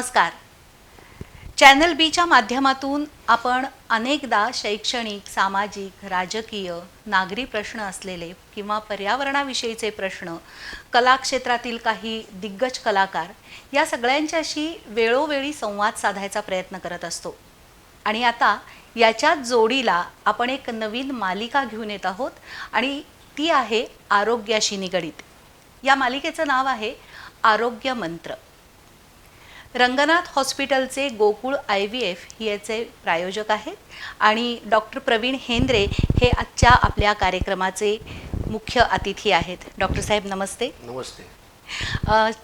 नमस्कार. चॅनल बीच्या माध्यमातून आपण अनेकदा शैक्षणिक सामाजिक राजकीय नागरी प्रश्न असलेले किंवा पर्यावरणाविषयीचे प्रश्न कला क्षेत्रातील काही दिग्गज कलाकार या सगळ्यांच्याशी वेळोवेळी संवाद साधायचा प्रयत्न करत असतो. आणि आता याच्या जोडीला आपण एक नवीन मालिका घेऊन येत आहोत आणि ती आहे आरोग्याशी निगडीत. या मालिकेचं नाव आहे आरोग्य मंत्र. रंगनाथ हॉस्पिटलचे गोकुळ आय व्ही एफ याचे प्रायोजक आहेत. आणि डॉक्टर प्रवीण हेंद्रे हे आजच्या आपल्या कार्यक्रमाचे मुख्य अतिथी आहेत. डॉक्टर साहेब नमस्ते. नमस्ते.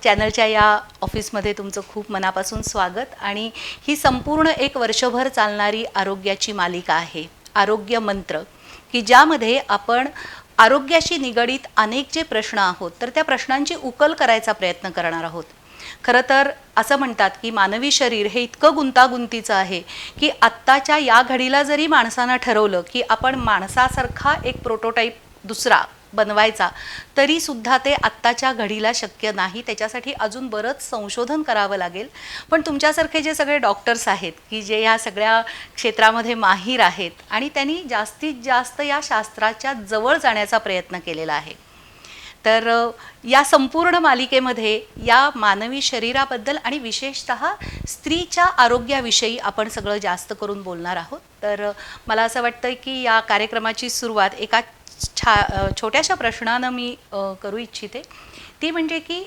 चॅनलच्या या ऑफिसमध्ये तुमचं खूप मनापासून स्वागत. आणि ही संपूर्ण एक वर्षभर चालणारी आरोग्याची मालिका आहे. आरोग्य मंत्र की ज्यामध्ये आपण आरोग्याशी निगडीत अनेक जे प्रश्न आहोत तर त्या प्रश्नांची उकल करायचा प्रयत्न करणार आहोत. खरं तर असं म्हणतात की मानवी शरीर हे इतकं गुंतागुंतीचं आहे की आत्ताच्या या घडीला जरी माणसानं ठरवलं की आपण माणसासारखा एक प्रोटोटाईप दुसरा बनवायचा तरी सुद्धा ते आत्ताच्या घडीला शक्य नाही. त्याच्यासाठी अजून बरंच संशोधन करावं लागेल. पण तुमच्यासारखे जे सगळे डॉक्टर्स आहेत की जे ह्या सगळ्या क्षेत्रामध्ये माहीर आहेत आणि त्यांनी जास्तीत जास्त या शास्त्राच्या जवळ जाण्याचा प्रयत्न केलेला आहे. तर या संपूर्ण मालिकेमध्ये या मानवी शरीराबद्दल आणि विशेषत स्त्रीच्या आरोग्याविषयी आपण सगळं जास्त करून बोलणार आहोत. तर मला असं वाटतं की या कार्यक्रमाची सुरुवात एका छा छोट्याशा प्रश्नानं मी करू इच्छिते. ती म्हणजे की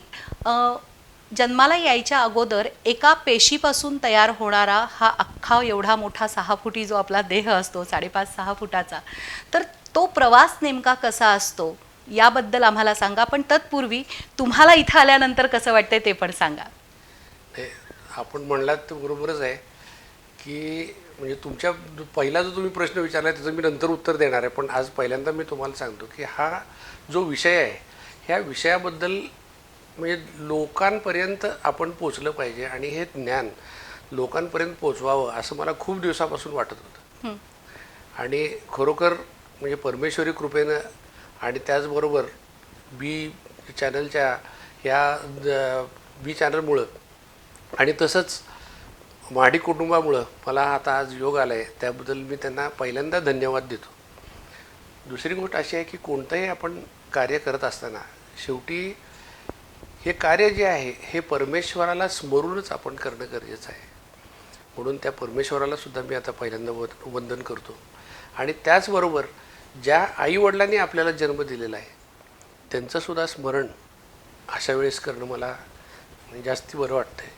जन्माला यायच्या अगोदर एका पेशीपासून तयार होणारा हा अख्खा एवढा मोठा सहा फुटी जो आपला देह असतो साडेपाच सहा फुटाचा तर तो प्रवास नेमका कसा असतो? याबद्दल आम्हाला सांगा पण तत्पूर्वी तुम्हाला इथं आल्यानंतर कसं वाटतंय ते पण सांगा आपण म्हणलात ते बरोबरच आहे की म्हणजे तुमच्या पहिला जो तुम्ही प्रश्न विचारला त्याचं मी नंतर उत्तर देणार आहे पण आज पहिल्यांदा मी तुम्हाला सांगतो की हा जो विषय आहे ह्या विषयाबद्दल म्हणजे लोकांपर्यंत आपण पोचलं पाहिजे आणि हे ज्ञान लोकांपर्यंत पोचवावं असं मला खूप दिवसापासून वाटत होतं. आणि खरोखर म्हणजे परमेश्वरी कृपेनं आणि त्याचबरोबर बी चॅनलच्या ह्या बी चॅनलमुळं आणि तसंच माडी कुटुंबामुळं मला आता आज योग आला आहे त्याबद्दल मी त्यांना पहिल्यांदा धन्यवाद देतो. दुसरी गोष्ट अशी आहे की कोणतंही आपण कार्य करत असताना शेवटी हे कार्य जे आहे हे परमेश्वराला स्मरूनच आपण करणं गरजेचं आहे. म्हणून त्या परमेश्वरालासुद्धा मी आता पहिल्यांदा व वंदन करतो. आणि त्याचबरोबर ज्या आईवडिलांनी आपल्याला जन्म दिलेला आहे त्यांचंसुद्धा स्मरण अशा वेळेस करणं मला जास्ती बरं वाटतं आहे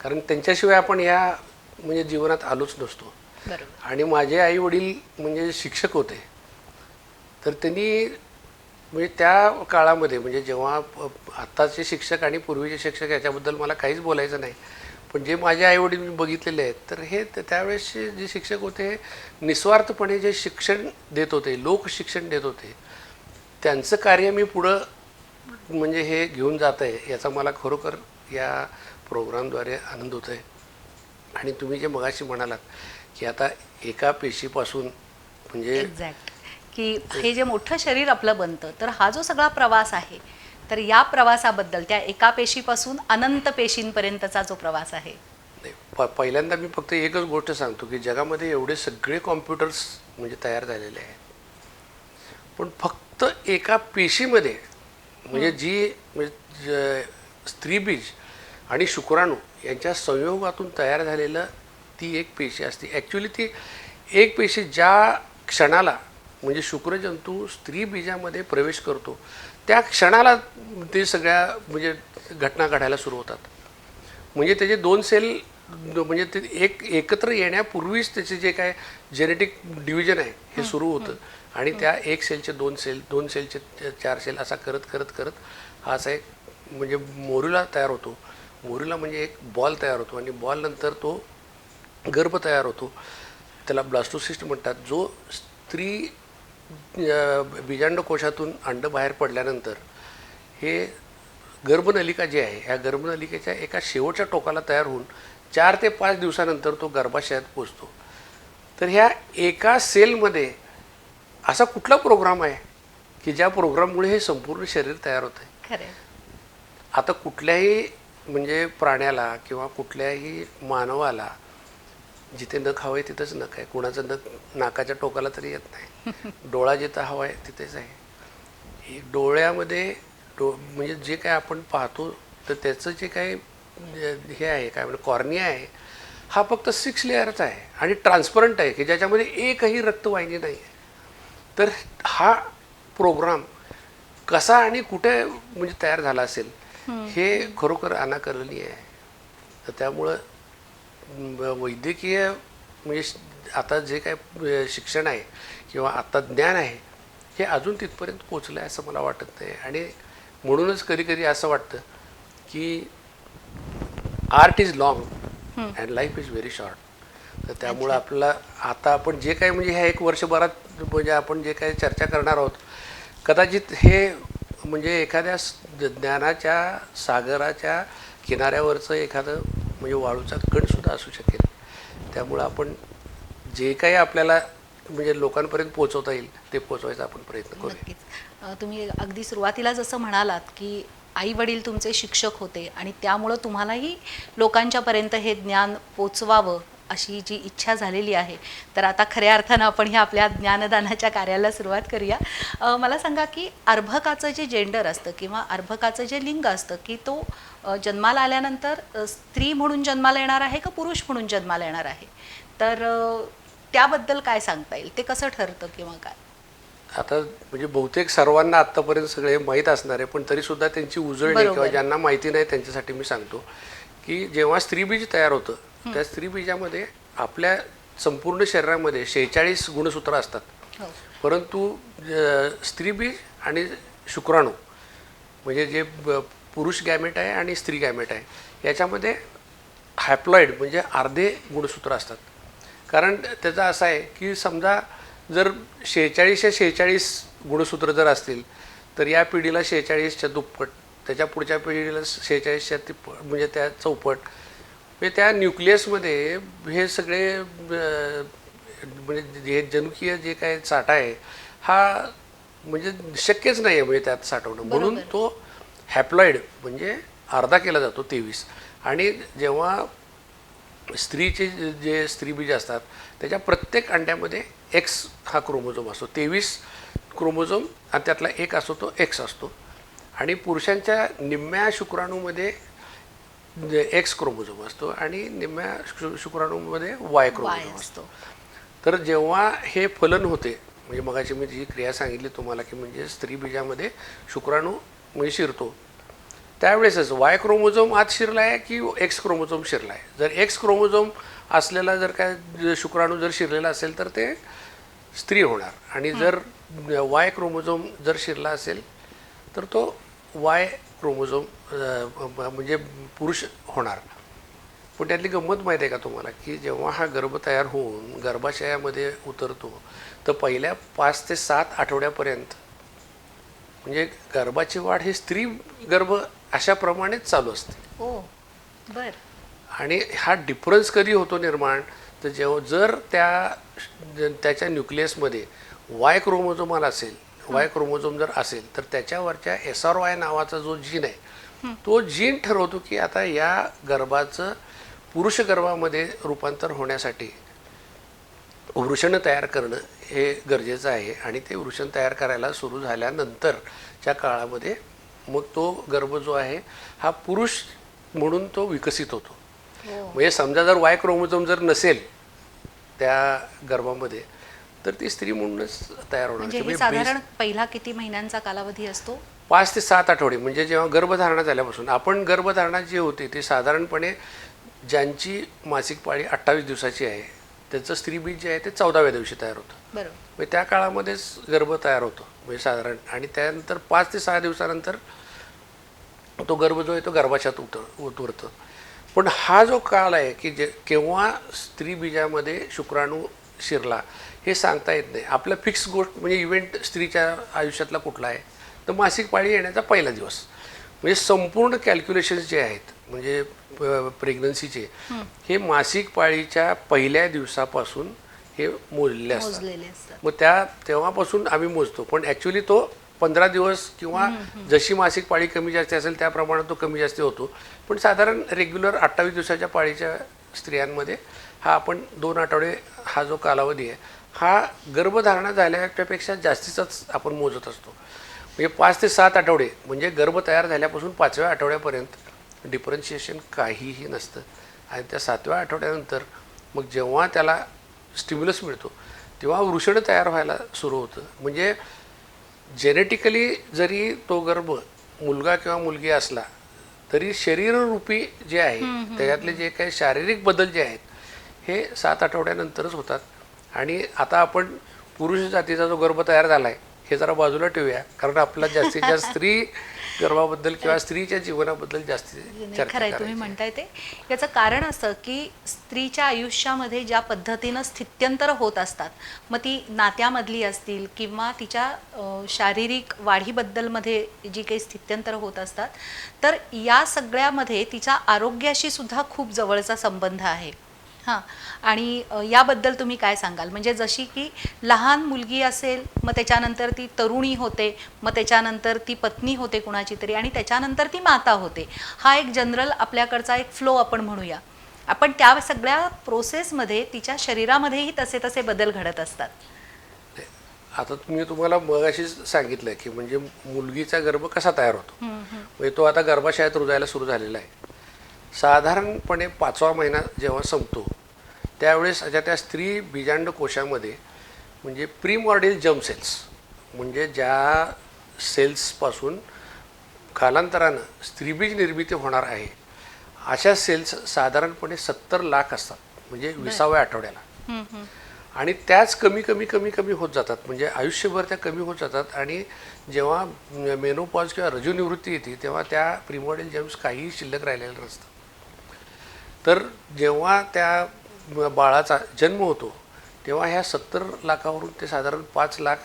कारण त्यांच्याशिवाय आपण या म्हणजे जीवनात आलोच नसतो. आणि माझे आई वडील म्हणजे शिक्षक होते. तर त्यांनी म्हणजे त्या काळामध्ये म्हणजे जेव्हा आत्ताचे शिक्षक आणि पूर्वीचे शिक्षक याच्याबद्दल मला काहीच बोलायचं नाही पण जे माझे आईवडील मी बघितलेले आहेत तर हे त्यावेळेस त्यावेळेसचे जे शिक्षक होते हे निस्वार्थपणे जे शिक्षण देत होते लोकशिक्षण देत होते त्यांचं कार्य मी पुढं म्हणजे हे घेऊन जात आहे याचा मला खरोखर या प्रोग्रामद्वारे आनंद होत आहे आणि तुम्ही जे मगाशी म्हणालात की आता एका पेशीपासून म्हणजे की हे जे मोठं शरीर आपलं बनतं तर हा जो सगळा प्रवास आहे तर या प्रवासाबद्दल त्या एका पेशीपासून अनंत पेशींपर्यंतचा जो प्रवास आहे. पहिल्यांदा मी फक्त एकच गोष्ट सांगतो की जगामध्ये एवढे सगळे कॉम्प्युटर्स म्हणजे तयार झालेले आहेत. पण फक्त एका पेशीमध्ये म्हणजे जी म्हणजे ज- स्त्रीबीज आणि शुक्राणू यांच्या संयोगातून तयार झालेलं ती एक पेशी असते. ॲक्च्युली ती एक पेशी ज्या क्षणाला म्हणजे शुक्रजंतू स्त्री बीजामध्ये प्रवेश करतो त्या क्षणाला ते सगळ्या म्हणजे घटना घडायला सुरू होतात. म्हणजे त्याचे दोन सेल म्हणजे ते एक एकत्र येण्यापूर्वीच त्याचे जे काय जेनेटिक डिव्हिजन आहे हे सुरू होतं. आणि त्या एक सेलचे दोन सेल दोन सेलचे चार सेल असा करत करत करत हा असा एक म्हणजे मोरुला तयार होतो. मोरुला म्हणजे एक बॉल तयार होतो आणि बॉल नंतर तो गर्भ तयार होतो. त्याला ब्लास्टोसिस्ट म्हणतात. जो स्त्री बीजांडकोशातून अंड बाहेर पडल्यानंतर हे गर्भनलिका जी आहे ह्या गर्भनलिकेच्या एका शेवटच्या टोकाला तयार होऊन चार ते पाच दिवसानंतर तो गर्भाशयात पोचतो. तर ह्या एका सेलमध्ये असा कुठला प्रोग्राम आहे की ज्या प्रोग्राममुळे हे संपूर्ण शरीर तयार होतं आहे आता कुठल्याही म्हणजे प्राण्याला किंवा कुठल्याही मानवाला जिथे नख हवं आहे तिथंच नख आहे. कुणाचं नख नाकाच्या टोकाला तरी येत नाही. डोळा जिथं हवा आहे तिथेच आहे. हे डोळ्यामध्ये डो म्हणजे जे काय आपण पाहतो तर त्याचं जे काही हे आहे काय म्हणजे कॉर्निया आहे हा फक्त सिक्स लेअरचा आहे आणि ट्रान्सपरंट आहे की ज्याच्यामध्ये एकही रक्तवाहिनी नाही आहे. तर हा प्रोग्राम कसा आणि कुठे म्हणजे तयार झाला असेल हे खरोखर अनाकलनीय आहे. तर त्यामुळं वैद्यकीय म्हणजे आता जे काय शिक्षण आहे किंवा आता ज्ञान आहे हे अजून तिथपर्यंत पोचलं आहे असं मला वाटत नाही. आणि म्हणूनच कधी कधी असं वाटतं की art is long and life is very short तर त्यामुळं आपल्याला आता आपण जे काही म्हणजे ह्या एक वर्षभरात म्हणजे आपण जे काही चर्चा करणार आहोत कदाचित हे म्हणजे एखाद्या ज्ञानाच्या सागराच्या किनाऱ्यावरचं एखादं म्हणजे वाळूचा कणसुद्धा असू शकेल. त्यामुळं आपण जे काही आपल्याला म्हणजे लोकांपर्यंत पोहोचवता येईल ते पोहोचवायचा आपण प्रयत्न करू नक्कीच. तुम्ही अगदी सुरुवातीला जसं म्हणालात की आई वडील तुमचे शिक्षक होते आणि त्यामुळं तुम्हालाही लोकांच्यापर्यंत हे ज्ञान पोचवावं अशी जी इच्छा झालेली आहे तर आता खऱ्या अर्थानं आपण ह्या आपल्या ज्ञानदानाच्या कार्याला सुरुवात करूया. मला सांगा की अर्भकाचं जे जेंडर असतं किंवा अर्भकाचं जे लिंग असतं की तो जन्माला आल्यानंतर स्त्री म्हणून जन्माला येणार आहे का पुरुष म्हणून जन्माला येणार आहे? तर त्याबद्दल काय सांगता येईल? ते कसं ठरतं किंवा काय? आता म्हणजे बहुतेक सर्वांना आत्तापर्यंत सगळे माहीत असणार आहे पण तरी सुद्धा त्यांची उजळणी. किंवा ज्यांना माहिती नाही त्यांच्यासाठी मी सांगतो की जेव्हा स्त्रीबीज तयार होतं त्या स्त्रीबीजामध्ये आपल्या संपूर्ण शरीरामध्ये शेहेचाळीस गुणसूत्र असतात. हो. परंतु स्त्रीबीज आणि शुक्राणू म्हणजे जे पुरुष गॅमेट आहे आणि स्त्री गॅमेट आहे. याच्यामध्ये हॅप्लॉइड म्हणजे अर्धे गुणसूत्र असतात. कारण त्याचं असं आहे की समजा जर शेहेचाळीसशे शेहेचाळीस गुणसूत्र जर असतील तर या पिढीला शेहेचाळीसच्या दुप्पट त्याच्या पुढच्या पिढीला शेहेचाळीसच्या तिप्पट म्हणजे त्या चौपट म्हणजे त्या न्यूक्लियसमध्ये हे सगळे म्हणजे जे जनुकीय जे काय साठा आहे हा म्हणजे शक्यच नाही आहे म्हणजे त्यात साठवणं. म्हणून तो हॅप्लॉइड म्हणजे अर्धा केला जातो तेवीस. आणि जेव्हा स्त्रीचे जे- जे स्त्रीबीज असतात त्याच्या प्रत्येक अंड्यामध्ये एक्स हा क्रोमोझोम असतो. तेवीस क्रोमोझोम आणि त्यातला एक असतो तो एक्स असतो. आणि पुरुषांच्या निम्म्या शुक्राणूमध्ये एक्स क्रोमोझोम असतो आणि निम्म्या शु- शुक्राणूमध्ये वाय क्रोमोझोम असतो. तर जेव्हा हे फलन होते म्हणजे मगाशी मी जी क्रिया सांगितली तुम्हाला की म्हणजे स्त्री बीजामध्ये शुक्राणू म्हणजे शिरतो. त्यावेळेसच वाय क्रोमोझोम आत शिरला आहे की एक्स क्रोमोझोम शिरला आहे जर एक्स क्रोमोझोम असलेला जर काय शुक्राणू जर शिरलेला असेल तर ते स्त्री होणार. आणि जर वाय क्रोमोझोम जर शिरला असेल तर तो वाय क्रोमोझोम म्हणजे पुरुष होणार. पण त्यातली गंमत माहीत आहे का तुम्हाला? की जेव्हा हा गर्भ तयार होऊन गर्भाशयामध्ये उतरतो तर पहिल्या पाच ते सात आठवड्यापर्यंत म्हणजे गर्भाची वाढ ही स्त्री गर्भ अशाप्रमाणेच चालू असते. हो बर. आणि हा डिफरन्स कधी होतो निर्माण? तर जेव्हा जर त्या त्याच्या न्यूक्लियसमध्ये वाय क्रोमोझोमाल असेल वाय क्रोमोझोम जर असेल तर त्याच्यावरच्या एस आर वाय नावाचा जो जीन आहे तो जीन ठरवतो की आता या गर्भाचं पुरुष गर्भामध्ये रूपांतर होण्यासाठी वृषण तयार करणं हे गरजेचं आहे आणि ते वृषण तयार करायला सुरू झाल्यानंतरच्या काळामध्ये मग तो गर्भ जो आहे हा पुरुष म्हणून तो विकसित होतो. हो. म्हणजे समजा जर वाय क्रोमोझोम जर नसेल त्या गर्भामध्ये तर ती स्त्री म्हणूनच तयार होणार. म्हणजे साधारण पहिला किती महिन्यांचा कालावधी असतो? पाच ते सात आठवडे. म्हणजे जेव्हा गर्भधारणा झाल्यापासून आपण गर्भधारणा जी होती ती साधारणपणे ज्यांची मासिक पाळी अठ्ठावीस दिवसाची आहे त्याचं स्त्रीबीज जे आहे ते चौदाव्या दिवशी तयार होतं. बरोबर. म्हणजे त्या काळामध्येच गर्भ तयार होतो म्हणजे साधारण. आणि त्यानंतर पाच ते सहा दिवसानंतर तो गर्भ जो आहे तो गर्भाशात उतर उतरतो. पण हा जो काळ आहे की जे केव्हा स्त्री बीजामध्ये शुक्राणू शिरला हे सांगता येत नाही. आपला फिक्स गोष्ट म्हणजे इव्हेंट स्त्रीच्या आयुष्यातला कुठला आहे तर मासिक पाळी येण्याचा पहिला दिवस. म्हणजे संपूर्ण कॅल्क्युलेशन्स जे आहेत म्हणजे प्रेग्नन्सीचे हे मासिक पाळीच्या पहिल्या दिवसापासून हे मोजलेले असतात. मग त्या तेव्हापासून आम्ही मोजतो. पण ॲक्च्युली तो पंधरा दिवस किंवा जशी मासिक पाळी कमी जास्त असेल त्या प्रमाणात तो कमी जास्त होतो. पण साधारण रेग्युलर अठ्ठावीस दिवसाच्या पाळीच्या स्त्रियांमध्ये हा आपण दोन आठवडे हा जो कालावधी आहे हा गर्भधारणा झाल्याच्यापेक्षा जास्तीचाच आपण मोजत असतो. म्हणजे पाच ते सात आठवडे म्हणजे गर्भ तयार झाल्यापासून पाचव्या आठवड्यापर्यंत डिफरन्शिएशन काहीही नसतं. आणि त्या सातव्या आठवड्यानंतर मग जेव्हा त्याला स्टिम्युलस मिळतो तेव्हा वृषण तयार व्हायला सुरू होतं. म्हणजे जेनेटिकली जरी तो गर्भ मुलगा किंवा मुलगी असला तरी शरीररूपी जे आहे त्याच्यातले जे काही शारीरिक बदल जे आहेत हे सात आठवड्यानंतरच होतात. आणि आता आपण पुरुष जातीचा जो गर्भ तयार झाला आहे हे जरा बाजूला ठेवूया. कारण आपला जास्तीत जास्त स्त्री गर्भाबद्दल किंवा स्त्रीच्या जीवनाबद्दल जास्ती चर्चा खरंय तुम्ही. म्हणताय ते. याचं कारण असं की स्त्रीच्या आयुष्यामध्ये ज्या पद्धतीनं स्थित्यंतर होत असतात मग ती नात्यामधली असतील किंवा तिच्या शारीरिक वाढीबद्दलमध्ये जी काही स्थित्यंतर होत असतात तर या सगळ्यामध्ये तिच्या आरोग्याशी सुद्धा खूप जवळचा संबंध आहे. हां. आणि याबद्दल तुम्ही काय सांगाल? म्हणजे जशी की लहान मुलगी असेल मग त्याच्यानंतर ती तरुणी होते मग त्याच्यानंतर ती पत्नी होते कुणाची तरी आणि त्याच्यानंतर ती माता होते. हा एक जनरल आपल्याकडचा एक फ्लो आपण म्हणूया. आपण त्या सगळ्या प्रोसेसमध्ये तिच्या शरीरामध्येही तसे तसे बदल घडत असतात. आता मी तुम्हाला मगाशीच सांगितलं की म्हणजे मुलगीचा गर्भ कसा तयार होतो? म्हणजे तो आता गर्भाशयात रुजायला सुरू झालेला आहे. साधारणपणे पाचवा महिना जेव्हा संपतो त्यावेळेस त्या त्या स्त्री बीजांड कोशामध्ये म्हणजे प्रीमॉर्डिल जम सेल्स म्हणजे ज्या सेल्सपासून कालांतरानं स्त्रीबीज निर्मिती होणार आहे अशा सेल्स साधारणपणे सत्तर लाख असतात म्हणजे विसाव्या आठवड्याला. आणि त्याच कमी कमी कमी कमी होत जातात म्हणजे आयुष्यभर त्या कमी होत जातात आणि जेव्हा मेनोपॉज किंवा रजुनिवृत्ती येते तेव्हा त्या प्रिमॉडेल जेम्स काहीही शिल्लक राहिलेलं नसतं. तर जेव्हा त्या बाळाचा जन्म होतो तेव्हा ह्या सत्तर लाखावरून ते साधारण पाच लाख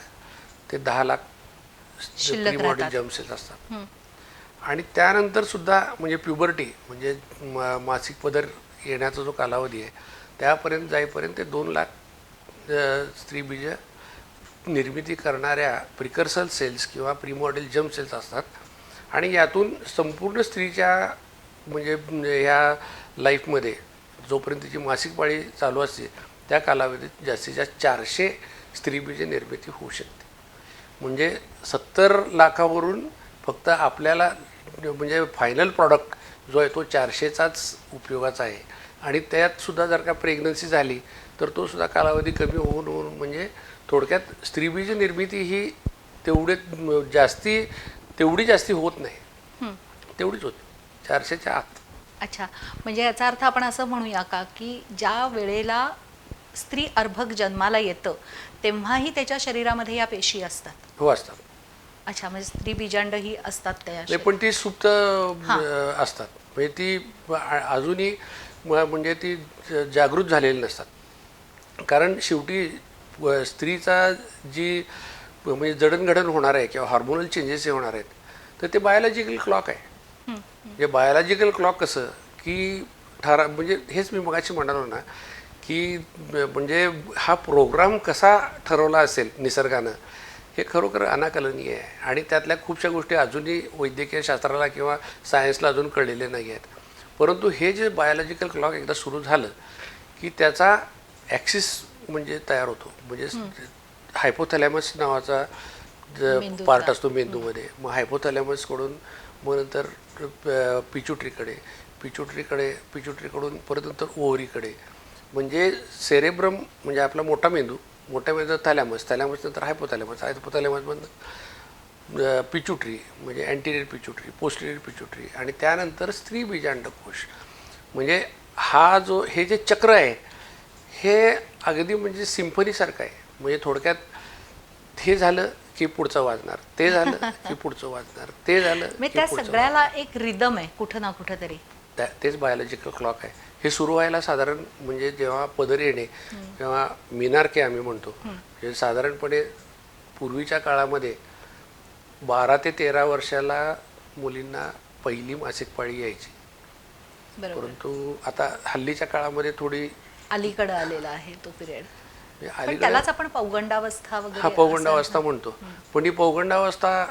ते दहा लाख राहतात. जम्सेस असतात. आणि त्यानंतर सुद्धा म्हणजे प्युबर्टी म्हणजे मासिक पदर येण्याचा जो कालावधी आहे त्यापर्यंत जाईपर्यंत ते दोन लाख अ, स्त्रीबीज निर्मिती करणाऱ्या प्रिकर्सल सेल्स किंवा प्रीमॉडेल जम सेल्स असतात आणि यातून संपूर्ण स्त्रीच्या म्हणजे ह्या लाईफमध्ये जोपर्यंत तिची मासिक पाळी चालू असते त्या कालावधीत जास्तीत जास्त चारशे स्त्रीबीज निर्मिती होऊ शकते. म्हणजे सत्तर लाखावरून फक्त आपल्याला म्हणजे फायनल प्रॉडक्ट जो आहे तो चारशेचाच उपयोगाचा आहे. आणि त्यात सुद्धा जर का प्रेग्नन्सी झाली तर तो सुद्धा कालावधी कमी होऊन होऊन म्हणजे थोडक्यात स्त्रीबीज निर्मिती ही तेवढे जास्ती तेवढी जास्ती होत नाही. तेवढीच होते. चारशेच्या आत. अच्छा म्हणजे याचा अर्थ आपण असं म्हणूया का की ज्या वेळेला स्त्री अर्भक जन्माला येतं तेव्हाही त्याच्या शरीरामध्ये या पेशी असतात? हो असतात. अच्छा म्हणजे स्त्री बीजांड ही असतात त्या नाही पण ती सुप्त अ, असतात. म्हणजे ती आ- अजूनही म- म्हणजे ती ज- जागृत झालेली नसतात. कारण शेवटी व- स्त्रीचा जी म्हणजे जडणघडण होणार आहे किंवा हार्मोनल चेंजेस हे होणार आहेत तर ते बायोलॉजिकल क्लॉक आहे. म्हणजे बायोलॉजिकल क्लॉक कसं? की ठरा म्हणजे हेच मी मगाशी म्हणालो ना की म्हणजे हा प्रोग्राम कसा ठरवला असेल निसर्गानं हे खरोखर अनाकलनीय आहे. आणि त्यातल्या खूपशा गोष्टी अजूनही वैद्यकीय शास्त्राला किंवा सायन्सला अजून कळलेले नाही आहेत. परंतु हे जे बायोलॉजिकल क्लॉक एकदा सुरू झालं की त्याचा ॲक्सिस म्हणजे तयार होतो. म्हणजे हायपोथॅलॅमस नावाचा. पार्ट असतो मेंदूमध्ये. मग हायपोथॅलॅमसकडून मग नंतर पिचुट्रीकडे पिचुट्रीकडे पिचुट्रीकडून परत नंतर ओहरीकडे. म्हणजे सेरेब्रम म्हणजे आपला मोठा मेंदू मोठ्या मेंदू थॅलॅमस थॅलॅमस नंतर हायपोथॅलॅमस हायपोथॅलॅमसमधनं पिचुट्री म्हणजे अँटिरियर पिचुट्री पोस्टिरियर पिचुट्री आणि त्यानंतर स्त्री बीजांडकोश. म्हणजे हा जो हे जे चक्र आहे हे अगदी म्हणजे सिम्फनीसारखं आहे. म्हणजे थोडक्यात हे झालं की पुढचं वाजणार. ते झालं की पुढचं वाजणार. ते झालं त्या सगळ्याला एक रिदम आहे कुठं ना कुठं तरी तेच बायोलॉजिकल क्लॉक आहे. हे सुरू व्हायला साधारण म्हणजे जेव्हा पदर येणे तेव्हा मिनारके आम्ही म्हणतो. म्हणजे साधारणपणे पूर्वीच्या काळामध्ये बारा ते तेरा वर्षाला मुलींना पहिली मासिक पाळी यायची. परंतु आता हल्लीच्या काळामध्ये थोडी अलीकडं आलेला आहे तो पिरियड पण अलीकडे त्यालाच आपण पौगंडावस्था वगैरे हा पौगंडावस्था म्हणतो. पण ही पौगंडावस्था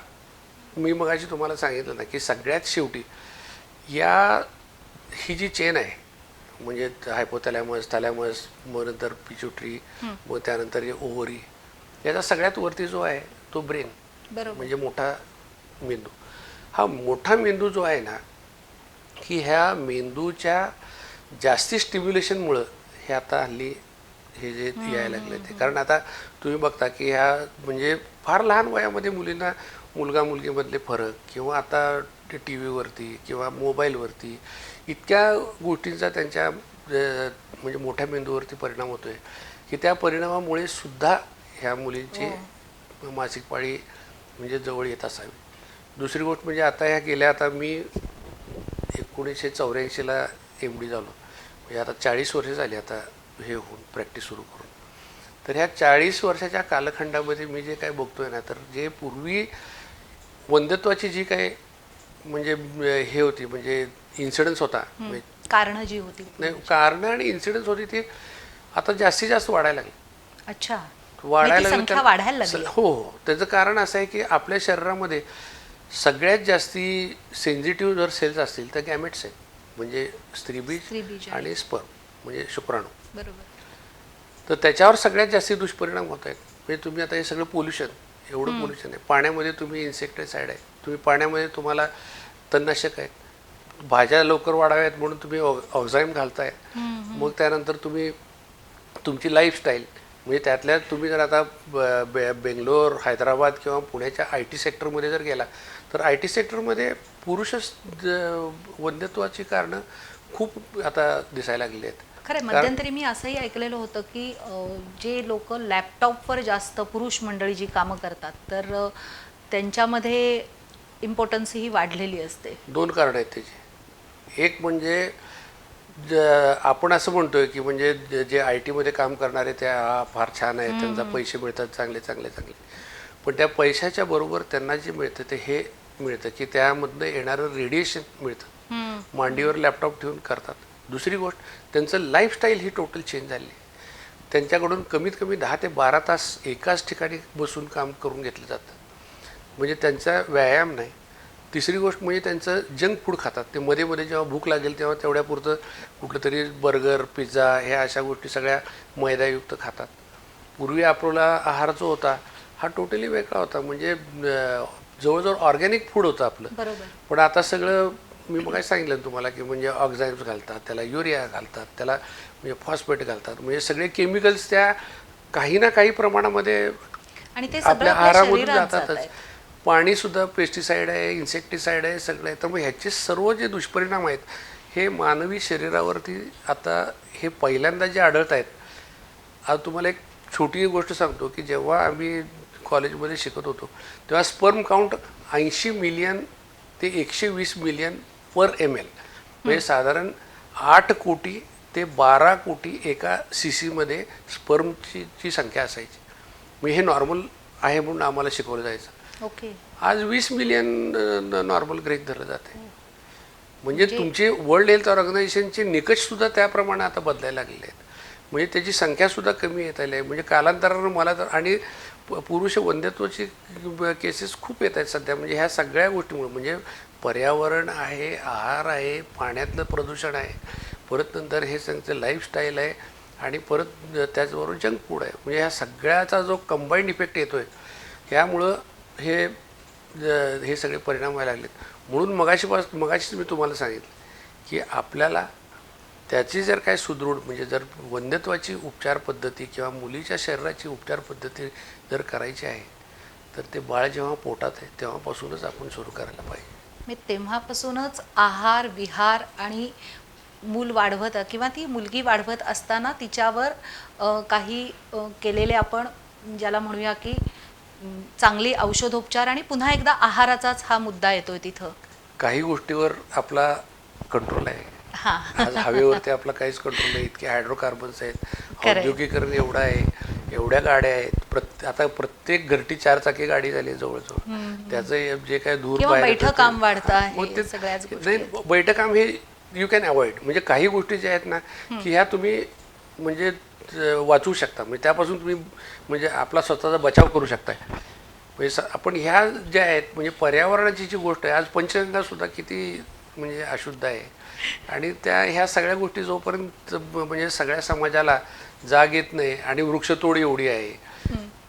मी मगाशी तुम्हाला सांगितलं ना की सगळ्यात शेवटी या ही जी चेन आहे म्हणजे हायपोथॅलॅमस थॅलॅमस मग नंतर पिच्युटरी मग त्यानंतर ओव्हरी याचा सगळ्यात वरती जो आहे तो ब्रेन बरोबर. म्हणजे मोठा मेंदू. हा मोठा मेंदू जो आहे ना की ह्या मेंदूच्या जास्ती स्टिम्युलेशनमुळं हे आता हल्ली हे जे यायला लागले ते कारण आता तुम्ही बघता की ह्या म्हणजे फार लहान वयामध्ये मुलींना मुलगा मुलगीमधले फरक किंवा आता टी व्हीवरती किंवा मोबाईलवरती इतक्या गोष्टींचा त्यांच्या म्हणजे मोठ्या मेंदूवरती परिणाम होतोय की त्या परिणामामुळे सुद्धा ह्या मुलींची मासिक पाळी म्हणजे जवळ येत असावी. दुसरी गोष्ट म्हणजे आता ह्या गेल्या आता मी एकोणीसशे चौऱ्याऐंशीला एम डी झालो. म्हणजे आता चाळीस वर्ष झाली आता हे होऊन प्रॅक्टिस सुरू करून. तर ह्या चाळीस वर्षाच्या कालखंडामध्ये मी जे काय बघतोय ना तर जे पूर्वी वंदत्वाची जी काय म्हणजे हे होती म्हणजे इन्सिडन्स होता म्हणजे कारण जी होती. नाही कारणं आणि इन्सिडन्स होती ती आता जास्तीत जास्त वाढायला लागली. अच्छा. वाढायला म्हणजे वाढायला लागली. स- हो हो. त्याचं कारण असं आहे की आपल्या शरीरामध्ये सगळ्यात जास्ती सेन्झिटिव्ह जर सेल्स असतील तर गॅमेट्स आहेत. म्हणजे स्त्रीबीज आणि स्पर्म म्हणजे शुक्राणू. बरोबर. तर त्याच्यावर सगळ्यात जास्ती दुष्परिणाम होत आहेत. म्हणजे तुम्ही आता हे सगळं पोल्युशन एवढं पोल्युशन आहे. पाण्यामध्ये तुम्ही इन्सेक्टिसाईड आहे. तुम्ही पाण्यामध्ये तुम्हाला तणनाशक आहेत भाज्या लवकर वाढाव्यात म्हणून तुम्ही ऑक्झाईम घालताय. मग त्यानंतर तुम्ही तुमची लाईफस्टाईल म्हणजे त्यातल्या तुम्ही जर आता ब- बेंगलोर हैदराबाद किंवा पुण्याच्या आय टी सेक्टरमध्ये जर गेला तर आय टी सेक्टरमध्ये पुरुषच वंध्यत्वाची कारणं खूप आता दिसायला लागली आहेत. खरं मध्यंतरी मी असंही ऐकलेलं होतं की जे लोक लॅपटॉपवर जास्त पुरुष मंडळी जी कामं करतात तर त्यांच्यामध्ये इम्पॉर्टन्स ही वाढलेली असते. दोन कारण आहेत त्याची. एक म्हणजे आपण असं म्हणतोय की म्हणजे जे- आय टीमध्ये काम करणारे त्या फार छान आहे त्यांचा पैसे मिळतात चांगले चांगले चांगले. पण त्या पैशाच्या बरोबर त्यांना जे मिळतं ते हे मिळतं की त्यामधनं येणारं रेडिएशन मिळतं. मांडीवर लॅपटॉप ठेवून करतात. दुसरी गोष्ट त्यांचं लाईफस्टाईल ही टोटल चेंज झाली. त्यांच्याकडून कमीत कमी दहा ते बारा तास एकाच ठिकाणी बसून काम करून घेतलं जातं. म्हणजे त्यांचा व्यायाम नाही. तिसरी गोष्ट म्हणजे त्यांचं जंक फूड खातात. ते मध्ये मध्ये जेव्हा भूक लागेल तेव्हा तेवढ्यापुरतं कुठलं तरी बर्गर पिझ्झा ह्या अशा गोष्टी सगळ्या मैदायुक्त खातात. पूर्वी आपला आहार जो होता हा टोटली वेगळा होता. म्हणजे जवळजवळ ऑर्गॅनिक फूड होतं आपलं. पण आता सगळं मी मग सांगितलं ना तुम्हाला की म्हणजे ऑक्झाईम्स घालतात त्याला युरिया घालतात त्याला म्हणजे फॉस्फेट घालतात. म्हणजे सगळे केमिकल्स त्या काही ना काही प्रमाणामध्ये आपल्या आहारामधून जातातच. आहे पाणी सुद्धा पेस्टिसाईड आहे इन्सेक्टिसाईड आहे सगळं आहे. तर मग ह्याचे सर्व जे दुष्परिणाम आहेत हे मानवी शरीरावरती आता हे पहिल्यांदा जे आढळत आहेत आज तुम्हाला एक छोटी गोष्ट सांगतो की जेव्हा आम्ही कॉलेजमध्ये शिकत होतो तेव्हा स्पर्म काउंट ऐंशी मिलियन ते एकशे वीस मिलियन पर एम एल म्हणजे साधारण आठ कोटी ते बारा कोटी एका सी सीमध्ये स्पर्मची ची संख्या असायची. म्हणजे हे नॉर्मल आहे म्हणून आम्हाला शिकवलं जायचं. ओके. आज वीस मिलियन नॉर्मल ग्रेक धरलं जाते म्हणजे तुमचे वर्ल्ड हेल्थ ऑर्गनायझेशनचे निकष सुद्धा त्याप्रमाणे आता बदलायला लागलेले आहेत. म्हणजे त्याची संख्या सुद्धा कमी येत आली आहे. म्हणजे कालांतरानं मला तर आणि पुरुष वंध्यत्वाची केसेस खूप येत आहेत सध्या. म्हणजे ह्या सगळ्या गोष्टीमुळे. म्हणजे पर्यावरण आहे आहार आहे पाण्यातलं प्रदूषण आहे. परत नंतर हे त्यांचं लाईफस्टाईल आहे आणि परत त्याचबरोबर जंक फूड आहे. म्हणजे ह्या सगळ्याचा जो कंबाईंड इफेक्ट येतो आहे त्यामुळं हे हे सगळे परिणाम व्हायला लागलेत. म्हणून मगाशीपास मगाशीच मी तुम्हाला सांगितलं की आपल्याला त्याची जर काय सुदृढ म्हणजे जर वंध्यत्वाची उपचार पद्धती किंवा मुलीच्या शरीराची उपचार पद्धती जर करायची आहे तर ते बाळ जेव्हा पोटात आहे तेव्हापासूनच आपण सुरू करायला पाहिजे. मी तेव्हापासूनच आहार विहार आणि मूल वाढवत किंवा ती मुलगी वाढवत असताना तिच्यावर काही केलेले आपण ज्याला म्हणूया की चांगली औषधोपचार आणि पुन्हा एकदा आहाराचाच हा मुद्दा येतोय तिथं. काही गोष्टीवर आपला कंट्रोल आहे. हा. हवेवरती आपला काहीच कंट्रोल नाही. इतके हायड्रोकार्बन्स आहेत. औद्योगिकरण एवढं आहे. एवढ्या गाड्या आहेत. प्रत्ये आता प्रत्येक घरटी चार चाकी गाडी झाली आहे जवळजवळ. त्याचं जे काय बाहेर बैठं काम वाढतं आहे, मग ते- सगळ्याच गोष्टी. नाही बैठं काम हे यू कॅन अवॉइड म्हणजे काही गोष्टी ज्या आहेत ना की ह्या तुम्ही म्हणजे अं, वाचवू शकता. म्हणजे त्यापासून तुम्ही म्हणजे आपला स्वतःचा बचाव करू शकताय म्हणजे आपण ह्या ज्या आहेत म्हणजे पर्यावरणाची जी गोष्ट आहे आज पंचगंगा सुद्धा किती म्हणजे अशुद्ध आहे. आणि त्या ह्या सगळ्या गोष्टी जोपर्यंत म्हणजे सगळ्या समाजाला जाग येत नाही आणि वृक्षतोड एवढी आहे.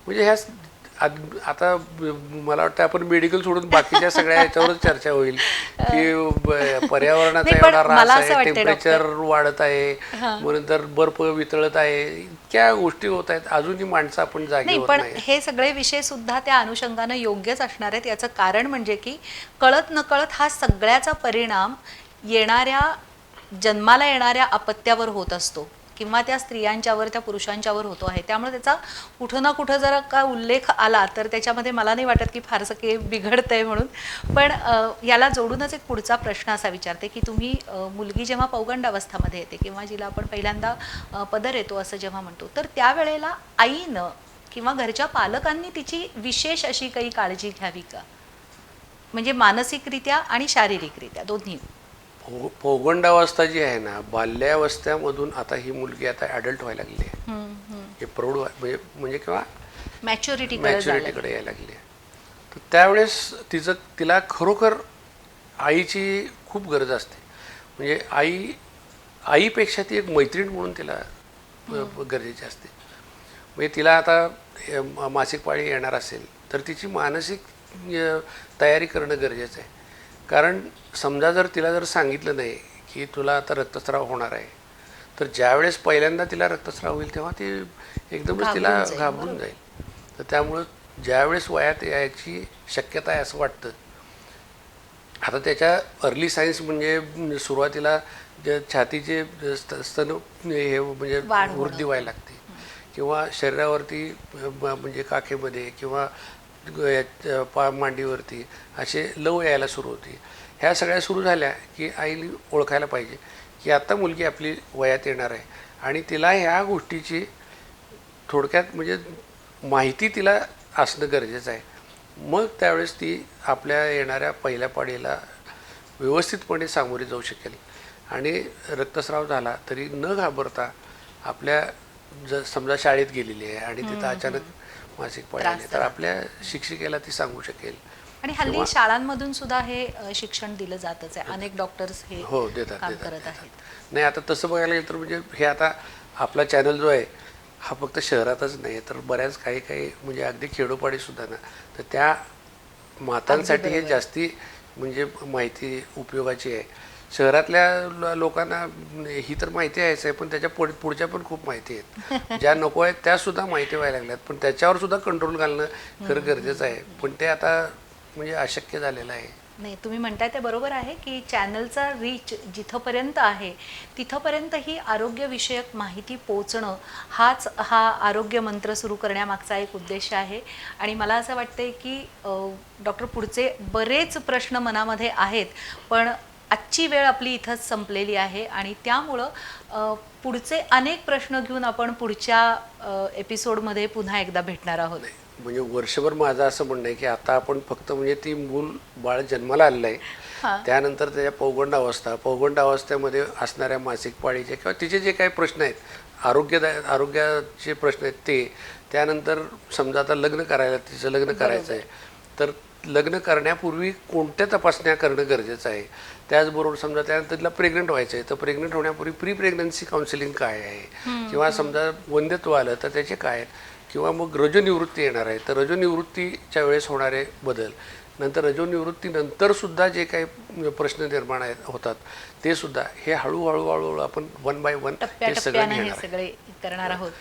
म्हणजे ह्या आता मला वाटतं आपण मेडिकल सोडून बाकीच्या सगळ्या याच्यावरच चर्चा होईल की पर्यावरणाचा एवढा रास आहे टेम्परेचर वाढत आहे नंतर बर्फ वितळत आहे इतक्या गोष्टी होत आहेत अजूनही माणसं आपण जागी पण हे सगळे विषय सुद्धा त्या अनुषंगानं योग्यच असणार आहेत. याचं कारण म्हणजे की कळत नकळत हा सगळ्याचा परिणाम येणाऱ्या जन्माला येणाऱ्या अपत्यावर होत असतो. किंवा त्या स्त्रियांच्यावर त्या पुरुषांच्यावर होतो आहे. त्यामुळे त्याचा कुठं ना कुठं जर का उल्लेख आला तर त्याच्यामध्ये मला नाही वाटत की फारसं काही आहे म्हणून. पण याला जोडूनच एक पुढचा प्रश्न असा विचारते की तुम्ही मुलगी जेव्हा पौगंड अवस्थामध्ये येते किंवा जिला आपण पहिल्यांदा पदर येतो असं जेव्हा म्हणतो तर त्यावेळेला आईनं किंवा घरच्या पालकांनी तिची विशेष अशी काही काळजी घ्यावी का? म्हणजे मानसिकरित्या आणि शारीरिकरित्या दोन्ही. पौ- पौगंडावस्था जी आहे ना बाल्यावस्थेमधून आता ही मुलगी आता ॲडल्ट व्हायला लागली आहे. हे प्रौढ म्हणजे म्हणजे किंवा मॅच्युरिटी मॅच्युरिटीकडे यायला लागली आहे. तर त्यावेळेस तिचं तिला खरोखर आईची खूप गरज असते. म्हणजे आई आईपेक्षा ती एक मैत्रीण म्हणून तिला गरजेची असते. म्हणजे तिला आता मासिक पाळी येणार असेल तर तिची मानसिक तयारी करणं गरजेचं आहे. कारण समजा जर तिला जर सांगितलं नाही की तुला आता रक्तस्राव होणार आहे तर ज्यावेळेस पहिल्यांदा तिला रक्तस्राव होईल तेव्हा ती एकदमच तिला घाबरून जाईल, तर त्यामुळं ज्यावेळेस वयात यायची शक्यता आहे असं वाटतं. आता त्याच्या अर्ली सायन्स म्हणजे सुरुवातीला जे छातीचे स्त- स्तन हे म्हणजे. वृद्धी व्हायला लागते. किंवा शरीरावरती म्हणजे काखेमध्ये किंवा पा मांडीवरती असे लव यायला सुरू होते. ह्या सगळ्या सुरू झाल्या की आईने ओळखायला पाहिजे की आता मुलगी आपली वयात येणार आहे. आणि तिला ह्या गोष्टीची थोडक्यात म्हणजे माहिती तिला असणं गरजेचं आहे. मग त्यावेळेस ती आपल्या येणाऱ्या पहिल्या पाळीला व्यवस्थितपणे सामोरी जाऊ शकेल. आणि रक्तस्राव झाला तरी न घाबरता आपल्या जर समजा शाळेत गेलेली आहे आणि तिथं अचानक मासिक पाळी तर आपल्या शिक्षिकेला ती सांगू शकेल. आणि हल्ली शाळांमधून सुद्धा हे शिक्षण दिलं जातच आहे. अनेक डॉक्टर्स हे हो देतात काम करत. आहेत. नाही आता तसं बघायला गेलं तर म्हणजे हे आता आपला चॅनल जो आहे हा फक्त शहरातच नाही तर बऱ्याच काही काही म्हणजे अगदी खेडोपाडी सुद्धा ना. तर त्या मातांसाठी हे जास्ती म्हणजे माहिती उपयोगाची आहे. शहरातल्या लोकांना ही तर माहिती आहेच आहे पण त्याच्या पुढ पुढच्या पण खूप माहिती आहेत. ज्या नको आहेत त्या सुद्धा माहिती व्हायला लागल्यात. पण त्याच्यावर सुद्धा कंट्रोल घालणं खरं गरजेचं आहे. पण ते आता म्हणजे अशक्य झालेलं आहे. नाही तुम्ही म्हणताय ते बरोबर आहे की चॅनलचा रीच जिथंपर्यंत आहे तिथंपर्यंत ही आरोग्यविषयक माहिती पोचणं हाच हा आरोग्य मंत्र सुरू करण्यामागचा एक उद्देश आहे. आणि मला असं वाटतंय की डॉक्टर पुढचे बरेच प्रश्न मनामध्ये आहेत पण आजची वेळ आपली इथंच संपलेली आहे आणि त्यामुळं पुढचे अनेक प्रश्न घेऊन आपण पुढच्या एपिसोडमध्ये पुन्हा एकदा भेटणार आहोत म्हणजे वर्षभर माझं असं म्हणणं आहे की आता आपण फक्त म्हणजे ती मूल बाळ जन्माला आलेलं. आहे त्यानंतर त्याच्या पौगंड अवस्था पौगंड अवस्थेमध्ये असणाऱ्या मासिक पाळीचे किंवा तिचे जे काही प्रश्न आहेत आरोग्यदाय आरोग्याचे प्रश्न आहेत ते त्यानंतर समजा आता लग्न करायला तिचं लग्न करायचं आहे तर लग्न करण्यापूर्वी कोणत्या तपासण्या करणं गरजेचं आहे? त्याचबरोबर समजा त्यानंतर तिला प्रेग्नंट व्हायचं आहे तर प्रेग्नंट होण्यापूर्वी प्री प्रेग्नन्सी काउन्सिलिंग काय आहे? किंवा समजा वंध्यत्व आलं तर त्याचे काय आहेत? किंवा मग रजोनिवृत्ती येणार आहे. तर रजोनिवृत्तीच्या वेळेस होणारे बदल. नंतर रजोनिवृत्तीनंतर सुद्धा जे काही प्रश्न निर्माण आहेत होतात ते सुद्धा हे हळूहळू हळूहळू आपण वन बाय वन हे सगळे करणार आहोत.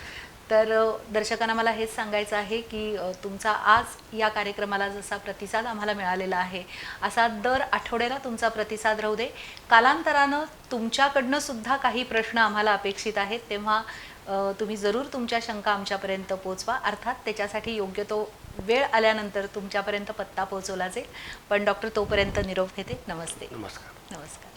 तर दर्शकांना मला हेच सांगायचं आहे की तुमचा आज या कार्यक्रमाला जसा प्रतिसाद आम्हाला मिळालेला आहे असा दर आठवड्याला तुमचा प्रतिसाद राहू दे. कालांतरानं तुमच्याकडनं सुद्धा काही प्रश्न आम्हाला अपेक्षित आहेत तेव्हा तुम्ही जरूर तुमच्या शंका आमच्यापर्यंत पोचवा. अर्थात त्याच्यासाठी योग्य तो वेळ आल्यानंतर तुमच्यापर्यंत पत्ता पोहोचवला जाईल. पण डॉक्टर तोपर्यंत निरोप घेते. नमस्ते. नमस्कार. नमस्कार.